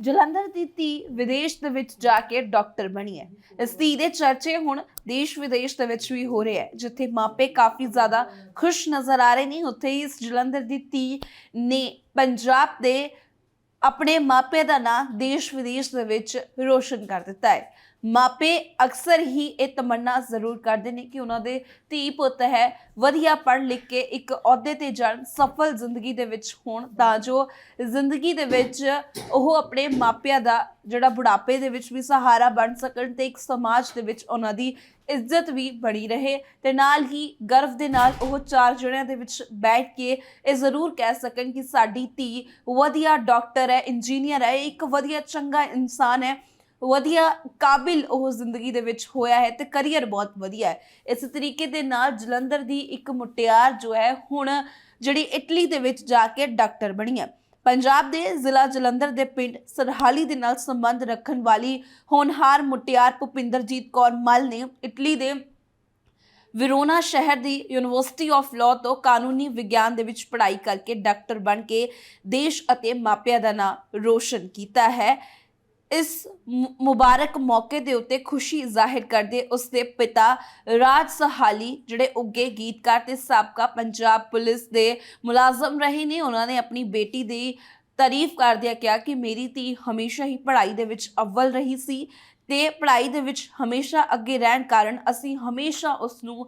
ਜਲੰਧਰ ਦੀ ਧੀ ਵਿਦੇਸ਼ ਦੇ ਵਿੱਚ ਜਾ ਕੇ ਡਾਕਟਰ ਬਣੀ ਹੈ। ਇਸ ਧੀ ਦੇ ਚਰਚੇ ਹੁਣ ਦੇਸ਼ ਵਿਦੇਸ਼ ਦੇ ਵਿੱਚ ਵੀ ਹੋ ਰਹੇ ਹੈ, ਜਿੱਥੇ ਮਾਪੇ ਕਾਫੀ ਜ਼ਿਆਦਾ ਖੁਸ਼ ਨਜ਼ਰ ਆ ਰਹੇ ਨੇ। ਉੱਥੇ ਹੀ ਇਸ ਜਲੰਧਰ ਦੀ ਧੀ ਨੇ ਪੰਜਾਬ ਦੇ ਆਪਣੇ ਮਾਪੇ ਦਾ ਨਾਂ ਦੇਸ਼ ਵਿਦੇਸ਼ ਦੇ ਵਿੱਚ ਰੋਸ਼ਨ ਕਰ ਦਿੱਤਾ ਹੈ। ਮਾਪੇ ਅਕਸਰ ਹੀ ਇਹ ਤਮੰਨਾ ਜ਼ਰੂਰ ਕਰਦੇ ਨੇ ਕਿ ਉਹਨਾਂ ਦੇ ਧੀ ਪੁੱਤ ਹੈ, ਵਧੀਆ ਪੜ੍ਹ ਲਿਖ ਕੇ ਇੱਕ ਅਹੁਦੇ ਤੇ ਜਾਣ, ਸਫਲ ਜ਼ਿੰਦਗੀ ਦੇ ਵਿੱਚ ਹੋਣ, ਤਾਂ ਜੋ ਜ਼ਿੰਦਗੀ ਦੇ ਵਿੱਚ ਉਹ ਆਪਣੇ ਮਾਪਿਆਂ ਦਾ ਜਿਹੜਾ ਬੁਢਾਪੇ ਦੇ ਵਿੱਚ ਵੀ ਸਹਾਰਾ ਬਣ ਸਕਣ ਤੇ ਇੱਕ ਸਮਾਜ ਦੇ ਵਿੱਚ ਉਹਨਾਂ ਦੀ ਇੱਜ਼ਤ ਵੀ ਬਣੀ ਰਹੇ ਤੇ ਨਾਲ ਹੀ ਗਰਵ ਦੇ ਨਾਲ ਉਹ ਚਾਰ ਜਣਿਆਂ ਦੇ ਵਿੱਚ ਬੈਠ ਕੇ ਇਹ ਜ਼ਰੂਰ ਕਹਿ ਸਕਣ ਕਿ ਸਾਡੀ ਧੀ ਵਧੀਆ ਡਾਕਟਰ ਹੈ, ਇੰਜੀਨੀਅਰ ਹੈ, ਇੱਕ ਵਧੀਆ ਚੰਗਾ ਇਨਸਾਨ ਹੈ ਵਧੀਆ ਕਾਬਿਲ ਉਹ ਜ਼ਿੰਦਗੀ ਦੇ ਵਿੱਚ ਹੋਇਆ ਹੈ ਤੇ ਕੈਰੀਅਰ ਬਹੁਤ ਵਧੀਆ ਹੈ। ਇਸ ਤਰੀਕੇ ਦੇ ਨਾਲ ਜਲੰਧਰ ਦੀ ਇੱਕ ਮੁਟਿਆਰ ਜੋ ਹੈ, ਹੁਣ ਜਿਹੜੀ ਇਟਲੀ ਦੇ ਵਿੱਚ ਜਾ ਕੇ ਡਾਕਟਰ ਬਣੀ ਹੈ। ਪੰਜਾਬ ਦੇ ਜ਼ਿਲ੍ਹਾ ਜਲੰਧਰ ਦੇ ਪਿੰਡ ਸਰਹਾਲੀ ਦੇ ਨਾਲ ਸੰਬੰਧ ਰੱਖਣ ਵਾਲੀ ਹੋਣਹਾਰ ਮੁਟਿਆਰ ਭੁਪਿੰਦਰਜੀਤ ਕੌਰ ਮਲ ਨੇ ਇਟਲੀ ਦੇ ਵਿਰੋਨਾ ਸ਼ਹਿਰ ਦੀ ਯੂਨੀਵਰਸਿਟੀ ਆਫ ਲਾਅ ਤੋਂ ਕਾਨੂੰਨੀ ਵਿਗਿਆਨ ਦੇ ਵਿੱਚ ਪੜ੍ਹਾਈ ਕਰਕੇ ਡਾਕਟਰ ਬਣ ਕੇ ਦੇਸ਼ ਅਤੇ ਮਾਪਿਆਂ ਦਾ ਨਾਮ ਰੋਸ਼ਨ ਕੀਤਾ ਹੈ। ਇਸ ਮੁਬਾਰਕ ਮੌਕੇ ਦੇ ਉੱਤੇ ਖੁਸ਼ੀ ਜ਼ਾਹਿਰ ਕਰਦੇ ਉਸ ਦੇ ਪਿਤਾ ਰਾਜ ਸਹਾਲੀ, ਜਿਹੜੇ ਉੱਗੇ ਗੀਤਕਾਰ ਤੇ ਸਾਬਕਾ ਪੰਜਾਬ ਪੁਲਿਸ ਦੇ ਮੁਲਾਜ਼ਮ ਰਹੇ ਨੇ, ਉਹਨਾਂ ਨੇ ਆਪਣੀ ਬੇਟੀ ਦੀ ਤਾਰੀਫ ਕਰਦਿਆਂ ਕਿਹਾ ਕਿ ਮੇਰੀ ਧੀ ਹਮੇਸ਼ਾ ਹੀ ਪੜ੍ਹਾਈ ਦੇ ਵਿੱਚ ਅਵਲ ਰਹੀ ਸੀ ਤੇ ਪੜ੍ਹਾਈ ਦੇ ਵਿੱਚ ਹਮੇਸ਼ਾ ਅੱਗੇ ਰਹਿਣ ਕਾਰਨ ਅਸੀਂ ਹਮੇਸ਼ਾ ਉਸ ਨੂੰ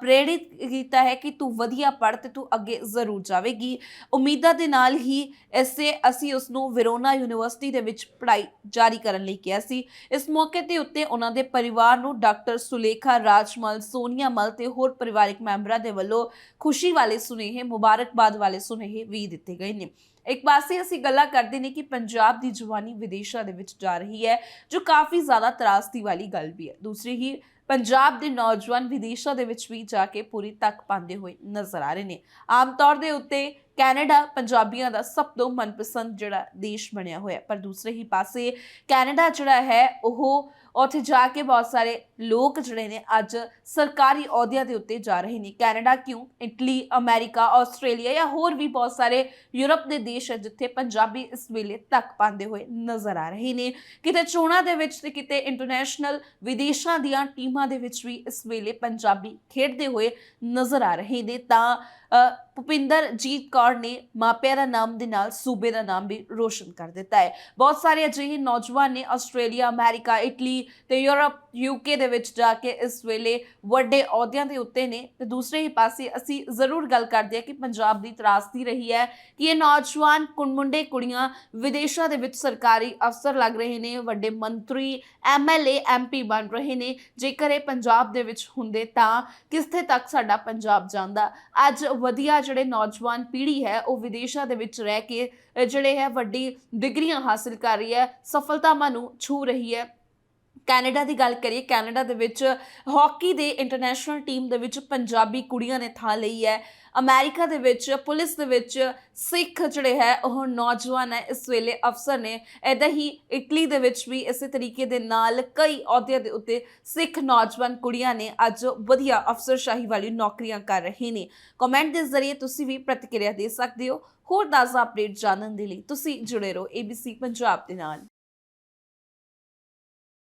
ਪ੍ਰੇਰਿਤ ਕੀਤਾ ਹੈ ਕਿ ਤੂੰ ਵਧੀਆ ਪੜ੍ਹ ਤੇ ਤੂੰ ਅੱਗੇ ਜ਼ਰੂਰ ਜਾਵੇਗੀ। ਉਮੀਦਾਂ ਦੇ ਨਾਲ ਹੀ ਇਸੇ ਅਸੀਂ ਉਸ ਨੂੰ ਵਿਰੋਨਾ ਯੂਨੀਵਰਸਿਟੀ ਦੇ ਵਿੱਚ ਪੜ੍ਹਾਈ ਜਾਰੀ ਕਰਨ ਲਈ ਕਿਹਾ ਸੀ। ਇਸ ਮੌਕੇ ਤੇ ਉੱਤੇ ਉਹਨਾਂ ਦੇ ਪਰਿਵਾਰ ਨੂੰ ਡਾਕਟਰ ਸੁਲੇਖਾ ਰਾਜਮਲ, ਸੋਨੀਆ ਮਲ ਤੇ ਹੋਰ ਪਰਿਵਾਰਕ ਮੈਂਬਰਾਂ ਦੇ ਵੱਲੋਂ ਖੁਸ਼ੀ ਵਾਲੇ ਸੁਨੇਹੇ, ਮੁਬਾਰਕਬਾਦ ਵਾਲੇ ਸੁਨੇਹੇ ਵੀ ਦਿੱਤੇ ਗਏ ਨੇ। ਇੱਕ ਪਾਸੇ ਅਸੀਂ ਗੱਲਾਂ ਕਰਦੇ ਨੇ ਕਿ ਪੰਜਾਬ ਦੀ ਜਵਾਨੀ ਵਿਦੇਸ਼ਾਂ ਦੇ ਵਿੱਚ ਜਾ ਰਹੀ ਹੈ, ਜੋ ਕਾਫੀ ਜ਼ਿਆਦਾ ਤਰਾਸਦੀ ਵਾਲੀ ਗੱਲ ਵੀ ਹੈ। ਦੂਸਰੀ ਹੀ, ਪੰਜਾਬ ਦੇ ਨੌਜਵਾਨ ਵਿਦੇਸ਼ਾਂ ਦੇ ਵਿੱਚ ਵੀ ਜਾ ਕੇ ਪੂਰੀ ਤੱਕ ਪਾਉਂਦੇ ਹੋਏ ਨਜ਼ਰ ਆ ਰਹੇ ਨੇ। ਆਮ ਤੌਰ ਦੇ ਉੱਤੇ ਕੈਨੇਡਾ ਪੰਜਾਬੀਆਂ ਦਾ ਸਭ ਤੋਂ ਮਨਪਸੰਦ ਜਿਹੜਾ ਦੇਸ਼ ਬਣਿਆ ਹੋਇਆ ਪਰ ਦੂਸਰੇ ਹੀ ਪਾਸੇ ਕੈਨੇਡਾ ਜਿਹੜਾ ਹੈ, ਉਹ ਉੱਥੇ ਜਾ ਕੇ ਬਹੁਤ ਸਾਰੇ ਲੋਕ ਜਿਹੜੇ ਨੇ ਅੱਜ ਸਰਕਾਰੀ ਅਹੁਦਿਆਂ ਦੇ ਉੱਤੇ ਜਾ ਰਹੇ ਨੇ। ਕੈਨੇਡਾ ਕਿਉਂ? ਇਟਲੀ, ਅਮਰੀਕਾ, ਆਸਟ੍ਰੇਲੀਆ ਜਾਂ ਹੋਰ ਵੀ ਬਹੁਤ ਸਾਰੇ ਯੂਰਪ ਦੇ ਦੇਸ਼ ਹੈ ਜਿੱਥੇ ਪੰਜਾਬੀ ਇਸ ਵੇਲੇ ਤੱਕ ਪਾਉਂਦੇ ਹੋਏ ਨਜ਼ਰ ਆ ਰਹੇ ਨੇ। ਕਿਤੇ ਚੋਣਾਂ ਦੇ ਵਿੱਚ ਤੇ ਕਿਤੇ ਇੰਟਰਨੈਸ਼ਨਲ ਵਿਦੇਸ਼ਾਂ ਦੀਆਂ ਟੀਮਾਂ ਦੇ ਵਿੱਚ ਵੀ ਇਸ ਵੇਲੇ ਪੰਜਾਬੀ ਖੇਡਦੇ ਹੋਏ ਨਜ਼ਰ ਆ ਰਹੇ ਨੇ। ਤਾਂ ਭੁਪਿੰਦਰਜੀਤ ਕੌਰ ਨੇ ਮਾਪਿਆਂ ਦਾ ਨਾਮ ਦੇ ਨਾਲ ਸੂਬੇ ਦਾ ਨਾਮ ਵੀ ਰੋਸ਼ਨ ਕਰ ਦਿੱਤਾ ਹੈ। ਬਹੁਤ ਸਾਰੇ ਅਜਿਹੇ ਨੌਜਵਾਨ ਨੇ ਆਸਟ੍ਰੇਲੀਆ, ਅਮਰੀਕਾ, ਇਟਲੀ ਤੇ ਯੂਰਪ ਯੂਕੇ ਦੇ ਵਿੱਚ ਜਾ ਕੇ ਇਸ ਵੇਲੇ ਵੱਡੇ ਅਹੁਦਿਆਂ ਦੇ ਉੱਤੇ ਨੇ ਤੇ ਦੂਸਰੇ ਹੀ ਪਾਸੇ ਅਸੀਂ ਜ਼ਰੂਰ ਗੱਲ ਕਰਦੇ ਹਾਂ ਕਿ ਪੰਜਾਬ ਦੀ ਤਰਾਸਦੀ ਰਹੀ ਹੈ ਕਿ ਇਹ ਨੌਜਵਾਨ ਕੁੜ- ਮੁੰਡੇ ਕੁੜੀਆਂ ਵਿਦੇਸ਼ਾਂ ਦੇ ਵਿੱਚ ਸਰਕਾਰੀ ਅਫਸਰ ਲੱਗ ਰਹੇ ਨੇ, ਵੱਡੇ ਮੰਤਰੀ ਐਮਐਲਏ ਐਮਪੀ ਬਣ ਰਹੇ ਨੇ। ਜੇਕਰ ਇਹ ਪੰਜਾਬ ਦੇ ਵਿੱਚ ਹੁੰਦੇ ਤਾਂ ਕਿਸਥੇ ਤੱਕ ਸਾਡਾ ਪੰਜਾਬ ਜਾਂਦਾ? ਅੱਜ ਵਧੀਆ ਜਿਹੜੇ ਨੌਜਵਾਨ ਪੀੜ੍ਹੀ ਹੈ, ਉਹ ਵਿਦੇਸ਼ਾਂ ਦੇ ਵਿੱਚ ਰਹਿ ਕੇ ਜਿਹੜੇ ਹੈ, ਵੱਡੀ ਡਿਗਰੀਆਂ ਹਾਸਲ ਕਰ ਰਹੀ ਹੈ, ਸਫਲਤਾਵਾਂ ਨੂੰ ਛੂ ਰਹੀ ਹੈ। ਕੈਨੇਡਾ ਦੀ ਗੱਲ ਕਰੀਏ, ਕੈਨੇਡਾ ਦੇ ਵਿੱਚ ਹਾਕੀ ਦੇ ਇੰਟਰਨੈਸ਼ਨਲ ਟੀਮ ਦੇ ਵਿੱਚ ਪੰਜਾਬੀ ਕੁੜੀਆਂ ਨੇ ਥਾਂ ਲਈ ਹੈ। ਅਮਰੀਕਾ ਦੇ ਵਿੱਚ, ਪੁਲਿਸ ਦੇ ਵਿੱਚ ਸਿੱਖ ਜਿਹੜੇ ਹੈ, ਉਹ ਨੌਜਵਾਨ ਹੈ, ਇਸ ਵੇਲੇ ਅਫਸਰ ਨੇ। ਐਦਾਂ ਹੀ ਇਟਲੀ ਦੇ ਵਿੱਚ ਵੀ ਇਸੇ ਤਰੀਕੇ ਦੇ ਨਾਲ ਕਈ ਅਹੁਦਿਆਂ ਦੇ ਉੱਤੇ ਸਿੱਖ ਨੌਜਵਾਨ ਕੁੜੀਆਂ ਨੇ ਅੱਜ ਵਧੀਆ ਅਫਸਰਸ਼ਾਹੀ ਵਾਲੀ ਨੌਕਰੀਆਂ ਕਰ ਰਹੇ ਨੇ। ਕਮੈਂਟ ਦੇ ਜ਼ਰੀਏ ਤੁਸੀਂ ਵੀ ਪ੍ਰਤੀਕਿਰਿਆ ਦੇ ਸਕਦੇ ਹੋ। ਹੋਰ ਤਾਜ਼ਾ ਅਪਡੇਟ ਜਾਣਨ ਦੇ ਲਈ ਤੁਸੀਂ ਜੁੜੇ ਰਹੋ ABC ਪੰਜਾਬ ਦੇ ਨਾਲ।